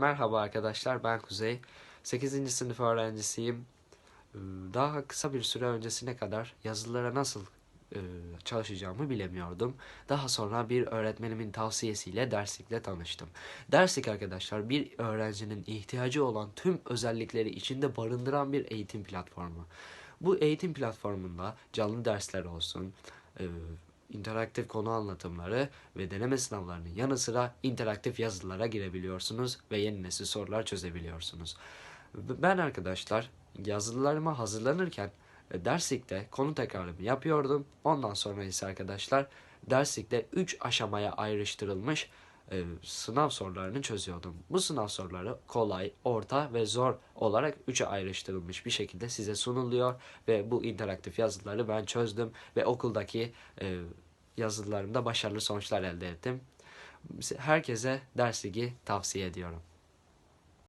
Merhaba arkadaşlar ben Kuzey. 8. sınıf öğrencisiyim. Daha kısa bir süre öncesine kadar yazılılara nasıl e, çalışacağımı bilemiyordum. Daha sonra bir öğretmenimin tavsiyesiyle Derslik'le tanıştım. Derslik arkadaşlar bir öğrencinin ihtiyacı olan tüm özellikleri içinde barındıran bir eğitim platformu. Bu eğitim platformunda canlı dersler olsun, e, interaktif konu anlatımları ve deneme sınavlarının yanı sıra interaktif yazılara girebiliyorsunuz ve yeni nesil sorular çözebiliyorsunuz. Ben arkadaşlar yazılılarıma hazırlanırken e, Derslik'te konu tekrarımı yapıyordum. Ondan sonra ise arkadaşlar Derslik'te 3 aşamaya ayrıştırılmış e, sınav sorularını çözüyordum. Bu sınav soruları kolay, orta ve zor olarak 3'e ayrıştırılmış bir şekilde size sunuluyor ve bu interaktif yazıları ben çözdüm ve okuldaki e, yazılarımda başarılı sonuçlar elde ettim. Herkese dersligi tavsiye ediyorum.